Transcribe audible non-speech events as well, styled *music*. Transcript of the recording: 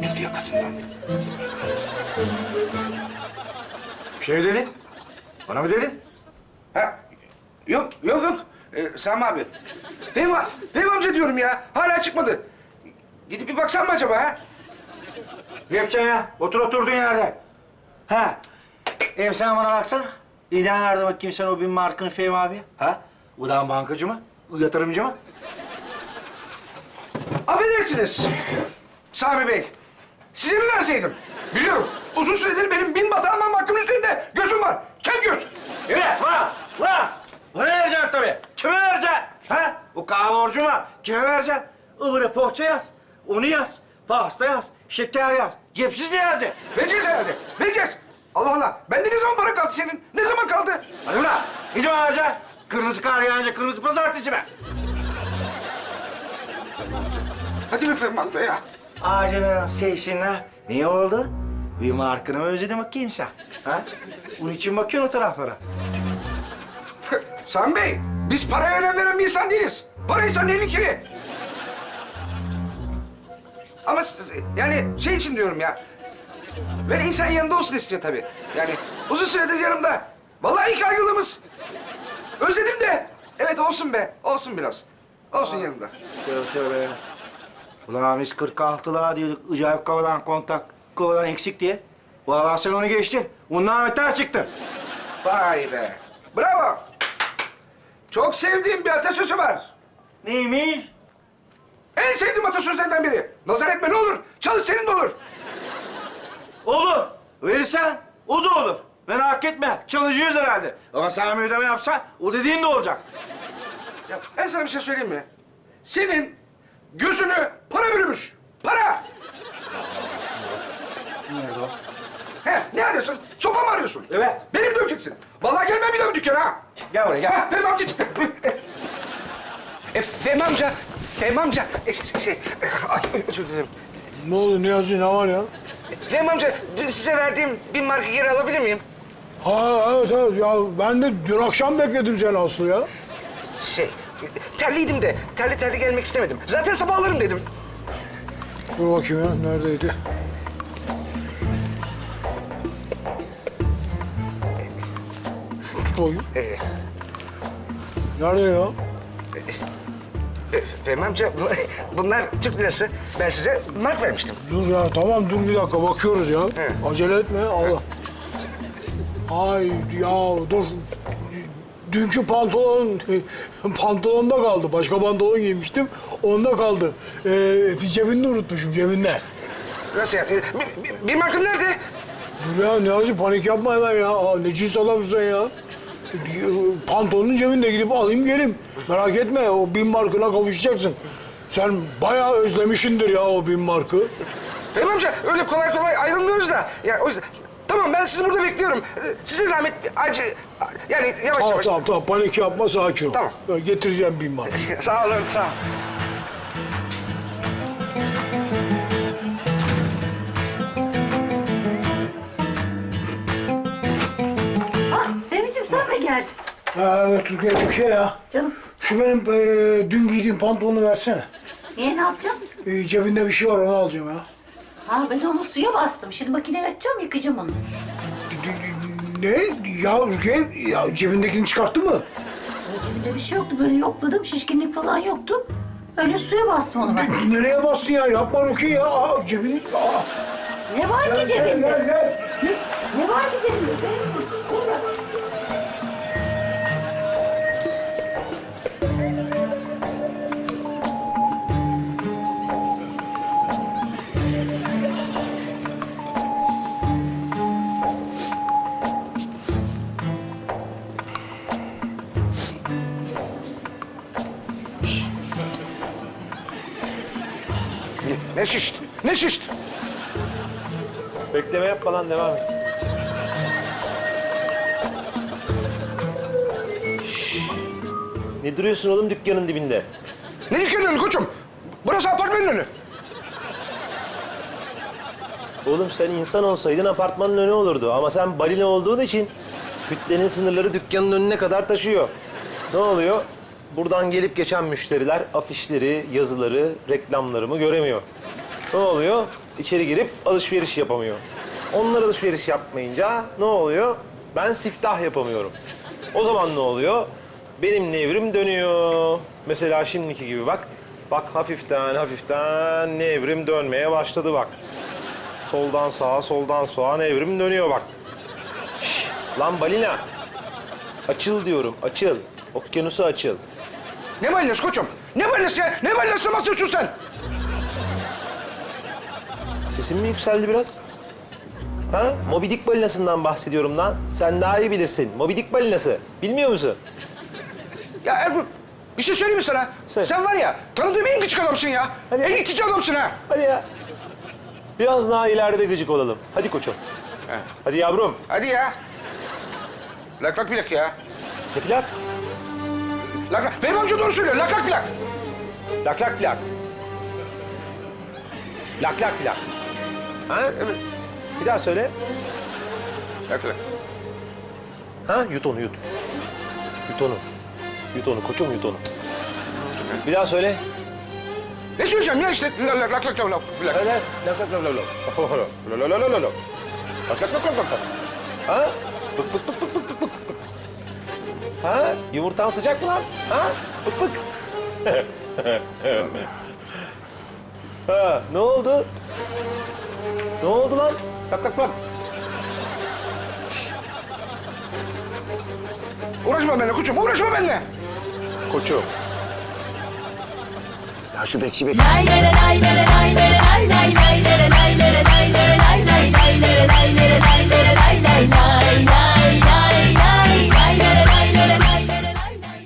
Bir tut yakasından. Bir şey mi dedin? Bana mı dedin? Ha? Yok, yok, yok. Ee, Sami abi. Fehmi, Fehmi amca diyorum ya. Hala çıkmadı. Gidip bir baksan mı acaba ha? Ne yapacaksın ya? Otur oturduğun yerde. Ha. Hem sen bana baksana. İden nerede bakayım sen o bin markını Fehmi abi? Ha? Ulan bankacı mı? Yatırımcı mı? Affedersiniz. Sami Bey. Size mi verseydim? Biliyorum. Uzun süredir benim bin batağımın hakkım üzerinde gözüm var. Kel göz. Evet, var, var. Bana vereceksin tabii. Kime vereceksin? Ha? Bu kahve borcu mu? Kime vereceksin? Ivırı poğaça yaz, onu yaz, pasta yaz, şeker yaz. Cepsiz ne yaz? Vereceğiz herhalde. Vereceğiz. Allah Allah. Bende ne zaman para kaldı senin? Ne zaman kaldı? Hadi ulan, ne zaman vereceksin? Kırmızı kar yağınca kırmızı pazartesi mi? Hadi be amca ya. Ayrıca sevsinler. Ne oldu? Bir markını mı özledin bakayım sen? Ha? Bunun için bakıyorsun o taraflara. Sami Bey, biz paraya önem veren bir insan değiliz. Para insanın elin kiri. Ama yani şey için diyorum ya. Böyle insan yanında olsun istiyor tabii. Yani uzun süredir yanımda. Vallahi ilk ayrılığımız. Özledim de. Evet olsun be, olsun biraz. Olsun yanımda. Tövbe tövbe. Ulan biz 46'lığa diyorduk. Acayip kovadan kontak, kovadan eksik diye. Vallahi sen onu geçtin. Bundan beter çıktın. Vay be. Bravo. Çok sevdiğim bir atasözü var. Neymiş? En sevdiğim atasözlerinden biri. Nazar etme ne olur, çalış senin de olur. Olur. Verirsen o da olur. Merak etme. Çalışıyoruz herhalde. Ama sen bir ödeme yapsan o dediğin de olacak. Ya ben sana bir şey söyleyeyim mi? Senin gözünü para bürümüş. Para. Nerede o? He, ne arıyorsun? Sopa mı arıyorsun? Evet. Benim döveceksin. Vallahi gelmem bir daha bu dükkana ha. Gel buraya gel. Ha, Fehmi amca çıktı. E, Fehmi amca, Fehmi amca. E, şey, ay, özür dilerim. Ne oldu Niyazi ne var ya? Fehmi amca, dün size verdiğim bin marka geri alabilir miyim? Ha evet evet ya ben de dün akşam bekledim seni Aslı ya. Şey, terliydim de terli terli gelmek istemedim. Zaten sabah alırım dedim. Dur bakayım ya neredeydi? Tut bakayım. E, Nerede ya? e, Fehmi amca, bu- bunlar Türk lirası. Ben size mark vermiştim. Dur ya tamam dur bir dakika bakıyoruz ya. He. Acele etme Allah. Ay ya dur. Dünkü pantolon pantolonda kaldı. Başka pantolon giymiştim. Onda kaldı. Ee, cebinde unutmuşum cebinde. Nasıl yani? Bir, bir, bir markım nerede? Dur ya Niyazi panik yapma hemen ya. Aa, ne cins adamsın ya. Pantolonun cebinde gidip alayım geleyim. Merak etme o bin markına kavuşacaksın. Sen bayağı özlemişindir ya o bin markı. Fehmi amca öyle kolay kolay ayrılmıyoruz da. Ya o yüzden... Tamam ben sizi burada bekliyorum. Ee, Size zahmet acı... Yani yavaş Tamam yavaş. tamam tamam panik yapma sakin ol. Tamam. Ben getireceğim bin markı. *laughs* sağ olun sağ ol. Ah, Remiciğim sen mi geldin? Ha, evet Türkiye Türkiye ya. Canım, Şu benim e, dün giydiğim pantolonu versene. niye ne yapacağım? E, cebinde bir şey var onu alacağım ya. Ha ben onu suya bastım. Şimdi makineye açacağım, yıkayacağım onu. Ne? Ya Türkiye ya cebindekini çıkarttı mı? Böyle cebimde bir şey yoktu. Böyle yokladım, şişkinlik falan yoktu. Öyle suya bastım onu ben. Nereye bastın ya? Yapma Rukiye ya. Aa, cebini... Aa. Ne var ki Gel, cebinde? gel, gel. Ne, var ki cebinde? Remiciğim, Ne, ne? Ne şişt? Bekleme yapma lan devam et. Şşş. Ne duruyorsun oğlum dükkanın dibinde? Ne yıkanıyorsun koçum? Burası apartmanın önü. Oğlum sen insan olsaydın apartmanın önü olurdu. Ama sen balina olduğun için kütlenin sınırları dükkanın önüne kadar taşıyor. Ne oluyor? Buradan gelip geçen müşteriler afişleri, yazıları, reklamlarımı göremiyor. Ne oluyor? içeri girip alışveriş yapamıyor. Onlar alışveriş yapmayınca ne oluyor? Ben siftah yapamıyorum. O zaman ne oluyor? Benim nevrim dönüyor. Mesela şimdiki gibi bak. Bak hafiften hafiften nevrim dönmeye başladı bak. Soldan sağa, soldan sağa nevrim dönüyor bak. Şş, lan balina. Açıl diyorum, açıl. Okyanusu açıl. Ne balinası koçum? Ne balinası ya? Ne balinası bahsediyorsun sen? Sesin mi yükseldi biraz? Ha? Moby Dick balinasından bahsediyorum lan. Sen daha iyi bilirsin. Moby Dick balinası. Bilmiyor musun? Ya Ergun bir şey söyleyeyim mi sana? Söyle. Sen var ya tanıdığım en gıcık adamsın ya. Hadi. En itici adamsın ha. Hadi ya. Biraz daha ileride gıcık olalım. Hadi koçum. Hadi yavrum. Hadi ya. Lak lak plak ya. Ne plak? Lak lak. Benim amca doğru söylüyor. Lak lak plak. Lak lak plak. Lak lak plak. Ha? Evet. Bir daha söyle. Lak lak. Ha? Yut onu yut. Yut onu. Yut onu koçum yut onu. Bir daha söyle. Ne söyleyeceğim ya işte? Lak lak lak lak lak lak. Söyle. Lak lak lak lak lak. Lak lak lak lak lak lak. Lak lak lak lak lak. Ha? Bık bık bık bık bık. Ha? Yumurtan sıcak mı lan? Ha? Bık bık. ha, ne oldu? Ne oldu lan? Lak lak plak. Uğraşma benimle koçum. Uğraşma benimle. Koçum. Ya şu bekçi bekçi.